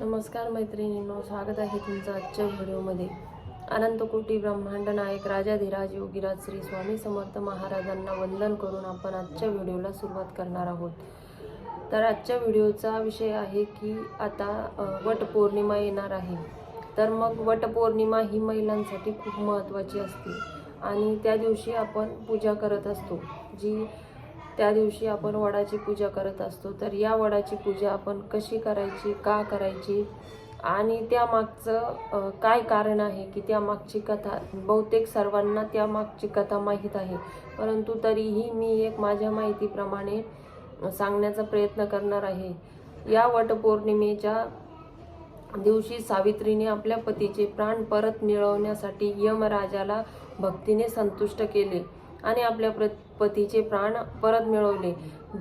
नमस्कार मैत्रिणींनो स्वागत आहे तुमचं आजच्या व्हिडिओमध्ये. अनंतकोटी ब्रह्मांड नायक राजाधिराज योगीराज श्री स्वामी समर्थ महाराजांना वंदन करून आपण आजच्या व्हिडिओला सुरुवात करणार आहोत. तर आजच्या व्हिडिओचा विषय आहे की आता वटपौर्णिमा येणार आहे. तर मग वटपौर्णिमा ही महिलांसाठी खूप महत्त्वाची असते आणि त्या दिवशी आपण पूजा करत असतो जी त्या दिवशी आपण वडाची पूजा करत असतो. तर या वडाची पूजा आपण कशी करायची का करायची आणि त्यामागचं काय कारण आहे की त्यामागची कथा बहुतेक सर्वांना त्यामागची कथा माहीत आहे. परंतु तरीही मी एक माझ्या माहितीप्रमाणे सांगण्याचा प्रयत्न करणार आहे. या वटपौर्णिमेच्या दिवशी सावित्रीने आपल्या पतीचे प्राण परत मिळवण्यासाठी यमराजाला भक्तीने संतुष्ट केले आणि आपल्या प्र पतीचे प्राण परत मिळवले.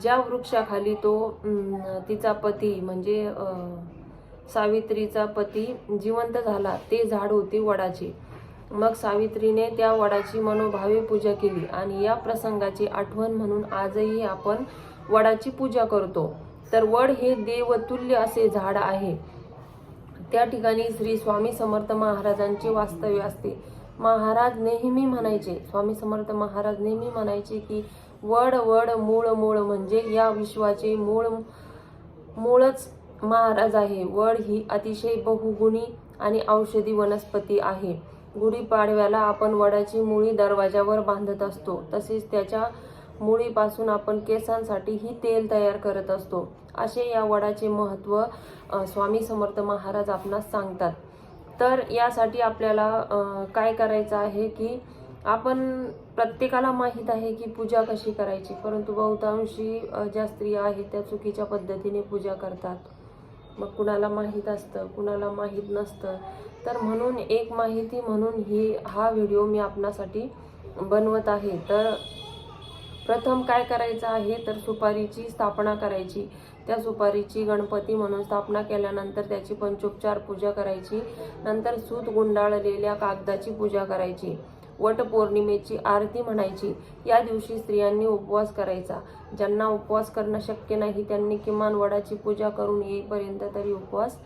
ज्या वृक्षाखाली तो तिचा पती म्हणजे सावित्रीचा पती जिवंत झाला ते झाड होते वडाचे. मग सावित्रीने त्या वडाची मनोभावे पूजा केली आणि या प्रसंगाची आठवण म्हणून आजही आपण वडाची पूजा करतो. तर वड हे देवतुल्य असे झाड आहे. त्या ठिकाणी श्री स्वामी समर्थ महाराजांचे वास्तव्य असते. महाराज नेहमी म्हणायचे स्वामी समर्थ महाराज नेहमी म्हणायचे की वड वड मूळ मूळ म्हणजे या विश्वाचे मूळ मूळच महाराज आहे. वड ही अतिशय बहुगुणी आणि औषधी वनस्पती आहे. गुढीपाडव्याला आपण वडाची मुळी दरवाजावर बांधत असतो. तसेच त्याच्या मुळीपासून आपण केसांसाठीही तेल तयार करत असतो. असे या वडाचे महत्त्व स्वामी समर्थ महाराज आपणास सांगतात. तर यासाठी आपल्याला काय करायचं आहे की आपण प्रत्येकाला माहीत आहे की पूजा कशी करायची. परंतु बहुतांशी ज्या स्त्रिया आहेत त्या चुकीच्या पद्धतीने पूजा करतात. मग कुणाला माहीत असतं कुणाला माहीत नसतं. तर म्हणून एक माहिती म्हणून ही हा व्हिडिओ मी आपणासाठी बनवत आहे. तर प्रथम काय करायचं आहे? तर सुपारीची स्थापना करायची. त्या सुपारीची गणपती म्हणून स्थापना केल्यानंतर त्याची पंचोपचार पूजा करायची. नंतर सूत गुंडाळलेल्या कागदाची पूजा करायची. वटपौर्णिमेची आरती म्हणायची. या दिवशी स्त्रियांनी उपवास करायचा. ज्यांना उपवास करणं शक्य नाही त्यांनी किमान वडाची पूजा करून येईपर्यंत तरी उपवास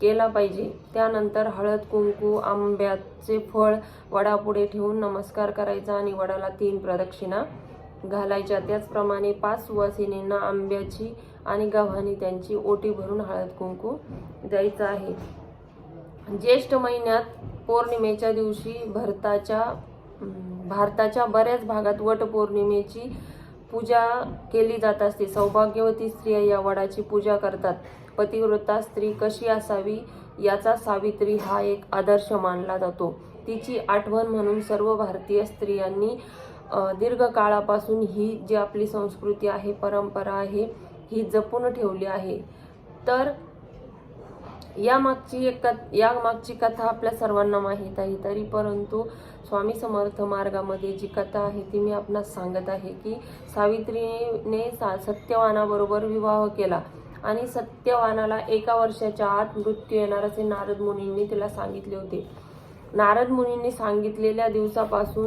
केला पाहिजे. त्यानंतर हळद कुंकू आंब्याचे फळ वडापुढे ठेवून नमस्कार करायचा आणि वडाला तीन प्रदक्षिणा घालायच्या त्याचप्रमाणे पाच सुवासिनींना आंब्याची आणि गव्हाणी त्यांची ओटी भरून हळद कुंकू द्यायचं आहे. ज्येष्ठ महिन्यात पौर्णिमेच्या दिवशी भरताच्या भारताच्या बऱ्याच भागात वटपौर्णिमेची पूजा केली जात असते. सौभाग्यवती स्त्रिया या वडाची पूजा करतात. पतिव्रता स्त्री कशी असावी याचा सावित्री हा एक आदर्श मानला जातो. तिची आठवण म्हणून सर्व भारतीय स्त्रियांनी दीर्घकाळापासून ही जी आपली संस्कृती आहे परंपरा आहे ही जपून ठेवली आहे. तर यामागची एक कथ या मागची कथा आपल्या सर्वांना माहीत आहे. तरी परंतु स्वामी समर्थ मार्गामध्ये जी कथा आहे ती मी आपणास सांगत आहे की सावित्रीने सा सत्यवानाबरोबर विवाह केला. आणि सत्यवानाला एका वर्षाच्या आत मृत्यू येणार असे नारद मुनींनी तिला सांगितले होते. नारद मुनींनी सांगितलेल्या दिवसापासून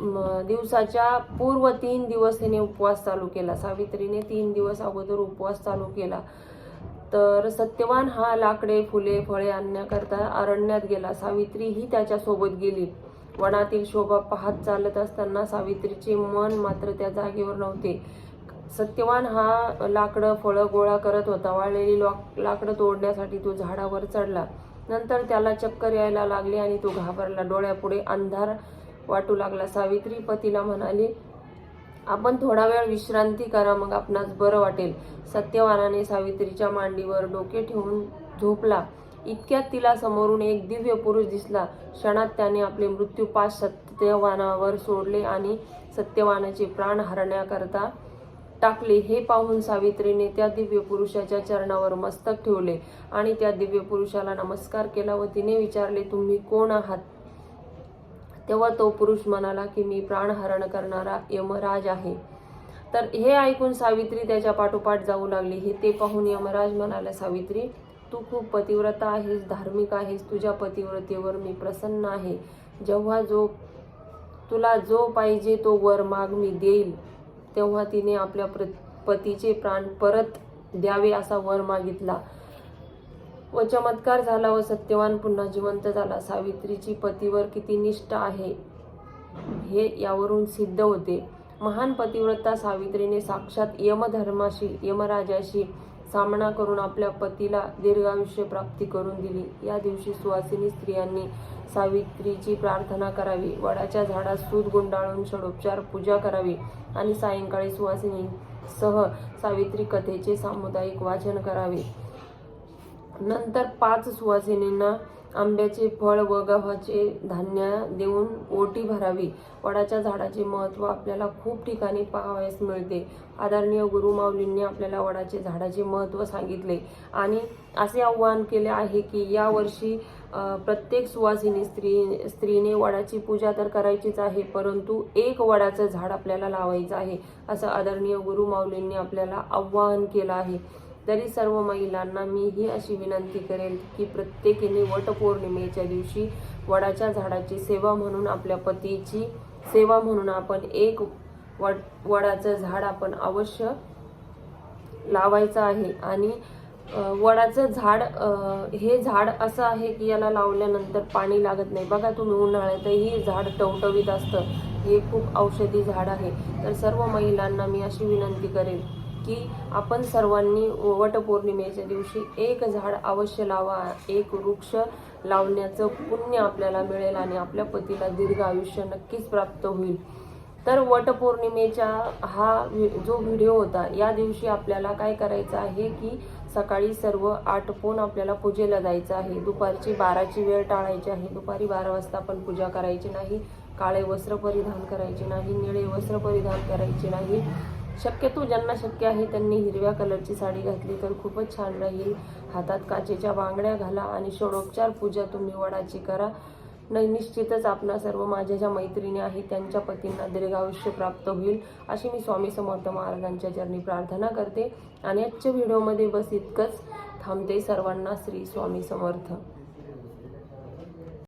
दिवसाच्या पूर्व तीन दिवस तिने उपवास चालू केला. सावित्रीने तीन दिवस अगोदर उपवास चालू केला. तर सत्यवान हा लाकडे फुले फळे आणण्याकरता अरण्यात गेला. सावित्री ही त्याच्यासोबत गेली. वनातील शोभा पाहत चालत असताना सावित्रीचे मन मात्र त्या जागेवर नव्हते. सत्यवान हा लाकडं फळं गोळा करत होता. वाळलेली लॉक लाकडं तोडण्यासाठी तो झाडावर चढला. नंतर त्याला चक्कर यायला लागली आणि तो घाबरला. डोळ्यापुढे अंधार वाटू लागला. सावित्री पतीला म्हणाली आपण थोडा वेळ विश्रांती करा मग आपणास बरं वाटेल. सत्यवानाने सावित्रीच्या मांडीवर डोके ठेवून झोपला. इतक्यात तिला समोरून एक दिव्य पुरुष दिसला. क्षणात त्याने आपले मृत्यू पाच सत्यवानावर सोडले आणि सत्यवानाचे प्राण हरण्याकरता टाकले. हे पाहून सावित्रीने त्या दिव्य पुरुषाच्या चरणावर मस्तक ठेवले आणि त्या दिव्य पुरुषाला नमस्कार केला व तिने विचारले तुम्ही कोण आहात? तेव्हा तो पुरुष म्हणाला की मी प्राणहरण करणारा यमराज आहे. तर हे ऐकून सावित्री त्याच्या पाठोपाठ जाऊ लागली. हे ते पाहून यमराज म्हणाला सावित्री तू खूप पतिव्रता आहेस धार्मिक आहेस. तुझ्या पतिव्रतेवर मी प्रसन्न आहे. जेव्हा जो तुला जो पाहिजे तो वर माग मी देईल तेव्हा तिने आपल्या प्र पतीचे प्राण परत द्यावे असा वर मागितला. व चमत्कार झाला व सत्यवान पुन्हा जिवंत झाला. सावित्रीची पतीवर किती निष्ठा आहे हे यावरून सिद्ध होते. महान पतिव्रता सावित्रीने साक्षात यमधर्माशी यमराजाशी सामना करून आपल्या पतीला दीर्घायुष्य प्राप्ती करून दिली. या दिवशी सुवासिनी स्त्रियांनी सावित्रीची प्रार्थना करावी. वडाच्या झाडात सूत गुंडाळून षडोपचार पूजा करावी आणि सायंकाळी सुवासिनी सह सावित्री कथेचे सामुदायिक वाचन करावे. नंतर पाच सुवासिनींना आंब्याचे फळ व गव्हाचे धान्य देऊन ओटी भरावी. वडाच्या झाडाचे महत्त्व आपल्याला खूप ठिकाणी पाहावयास मिळते. आदरणीय गुरुमाऊलींनी आपल्याला वडाचे झाडाचे महत्त्व सांगितले आणि असे आव्हान केले आहे की यावर्षी प्रत्येक सुवासिनी स्त्री स्त्रीने वडाची पूजा तर करायचीच आहे परंतु एक वडाचं झाड आपल्याला लावायचं आहे असं आदरणीय गुरुमाऊलींनी आपल्याला आव्हान केलं आहे. तरी सर्व महिलांना मी ही अशी विनंती करेल की प्रत्येकीने वटपौर्णिमेच्या दिवशी वडाच्या झाडाची सेवा म्हणून आपल्या पतीची सेवा म्हणून आपण एक वड वडाचं झाड आपण अवश्य लावायचं आहे. आणि वडाचं झाड हे झाड असं आहे की याला लावल्यानंतर पाणी लागत नाही. बघा तुम्ही उन्हाळ्यातही झाड टवटवीत असतं. हे खूप औषधी झाड आहे. तर सर्व महिलांना मी अशी विनंती करेन की आपण सर्वांनी वटपौर्णिमेच्या दिवशी एक झाड अवश्य लावा एक वृक्ष लावण्याचं पुण्य आपल्याला मिळेल आणि आपल्या पतीला दीर्घ आयुष्य नक्कीच प्राप्त होईल. तर वटपौर्णिमेच्या हा जो व्हिडिओ होता या दिवशी आपल्याला काय करायचं आहे की सकाळी सर्व आटपून आपल्याला पूजेला जायचं आहे. दुपारची बाराची वेळ टाळायची आहे. दुपारी बारा वाजता आपण पूजा करायची नाही. काळे वस्त्र परिधान करायचे नाही. निळे वस्त्र परिधान करायचे नाही. शक्यतो ज्यांना शक्य आहे त्यांनी हिरव्या कलरची साडी घातली तर खूपच छान राहील. हातात काचेच्या बांगड्या घाला आणि षोडोपचार पूजा तुम्ही वडाची करा. न निश्चितच आपणा सर्व माझ्या ज्या मैत्रिणी आहेत त्यांच्या पतींना दीर्घायुष्य प्राप्त होईल अशी मी स्वामी समर्थ महाराजांच्या चरणी प्रार्थना करते. आणि आजच्या व्हिडिओमध्ये बस इतकंच. थांबते सर्वांना श्री स्वामी समर्थ.